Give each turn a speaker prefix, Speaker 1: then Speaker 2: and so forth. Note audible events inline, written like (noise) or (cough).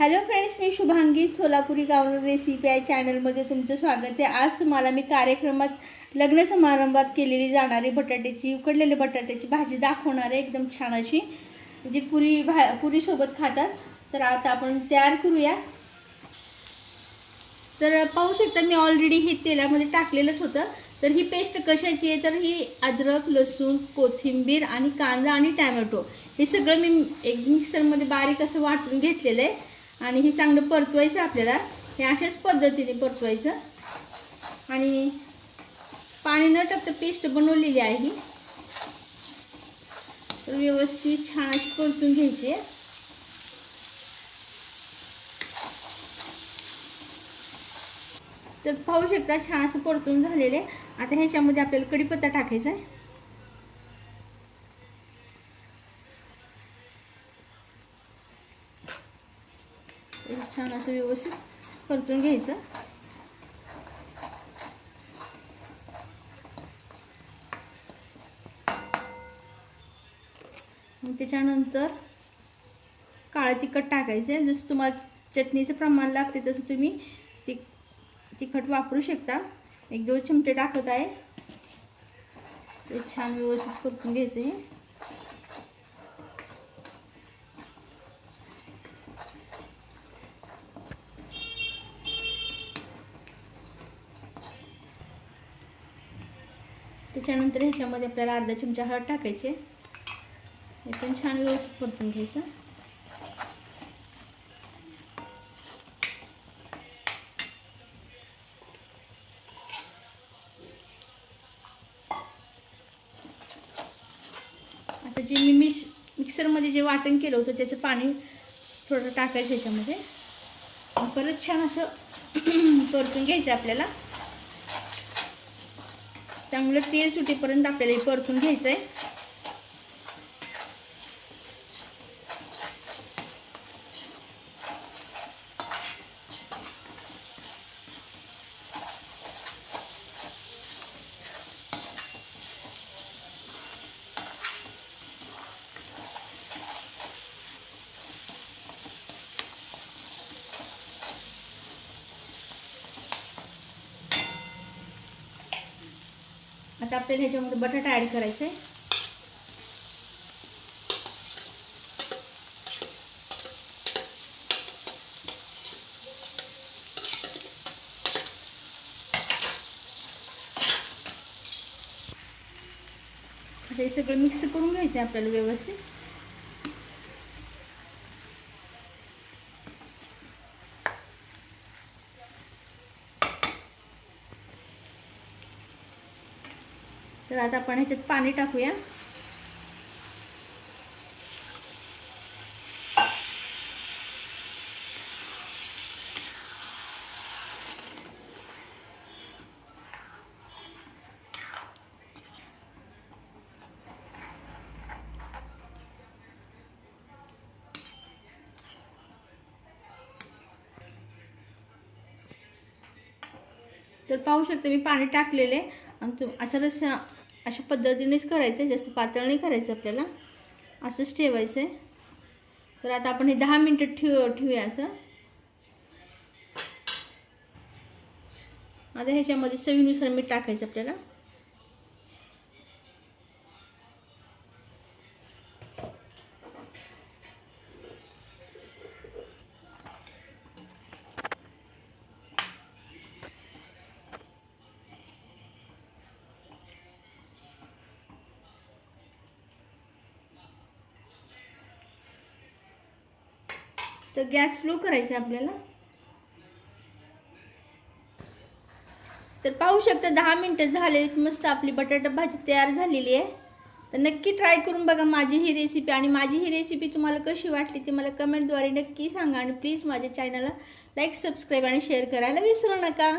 Speaker 1: Hello friends मी शुभांगी सोलापुरी गावनं recipe आहे चॅनलमध्ये तुमचं स्वागत आहे. आज तुम्हाला मी कार्यक्रमात लग्न समारंभात केलेली जाणारी बटाट्याची उकडलेली बटाट्याची भाजी दाखवणार आहे. एकदम छान अशी जी पुरी भा पुरीसोबत खातात. तर आता आपण तयार करूया. तर पाहू शकता मी ऑलरेडी हे तेलामध्ये टाकलेलंच होतं. तर ही पेस्ट कशाची आहे? तर ही अद्रक लसूण कोथिंबीर आणि कांदा आणि टॅमॅटो. हे सगळं मी एक मिक्सरमध्ये बारीक असं वाटून घेतलेलं आहे. आणि हे चांगलं परतवायचं आपल्याला. हे अशाच पद्धतीने परतवायचं. आणि पाणी न टाकता पेस्ट बनवलेली आहे ही. तर व्यवस्थित छान अशी परतून घ्यायची आहे. तर पाहू शकता छान असं परतून झालेले आता ह्याच्यामध्ये आपल्याला कढीपत्ता टाकायचा आहे. हे छान असं व्यवस्थित परतून घ्यायचं. मग त्याच्यानंतर काळं तिखट टाकायचं आहे. जसं तुम्हाला चटणीचं प्रमाण लागते तसं तुम्ही ति तिखट वापरू शकता. एक दोन चमचे टाकत आहे. ते छान व्यवस्थित परतून घ्यायचं आहे. त्याच्यानंतर ह्याच्यामध्ये आपल्याला अर्धा चमचा हळद टाकायचे. हे पण छान व्यवस्थित परतून घ्यायचं. आता जे मी मिक्स मिक्सरमध्ये जे वाटण केलं होतं त्याचं पाणी थोडं टाकायचं ह्याच्यामध्ये. परत छान असं (clears throat) परतून घ्यायचं आपल्याला. चांगलं तेल सुटेपर्यंत आपल्याला हे परतून घ्यायचं आहे आता आपल्याला ह्याच्यामध्ये बटाटा ॲड करायचा आहे आता हे सगळं मिक्स करून घ्यायचं आहे आपल्याला व्यवस्थित. तर आता आपण ह्याच्यात पाणी टाकूया. तर पाहू शकते मी पाणी टाकलेले. आणि तू असं रस्सा अशा पद्धतीनेच करायचं आहे जास्त पातळ नाही करायचं आपल्याला. असंच ठेवायचं आहे तर आता आपण हे दहा मिनटं ठेव ठेवूया असं. आता ह्याच्यामध्ये चवीनुसार मीठ टाकायचं आपल्याला. तर गॅस स्लो करायचा आहे आपल्याला. तर पाहू शकता दहा मिनटं झालेली मस्त आपली बटाटा भाजी तयार झालेली आहे. तर नक्की ट्राय करून बघा माझी ही रेसिपी आणि माझी ही रेसिपी तुम्हाला कशी वाटली ती मला कमेंटद्वारे नक्की सांगा आणि प्लीज माझ्या चॅनलला लाईक सबस्क्राईब आणि शेअर करायला विसरू नका.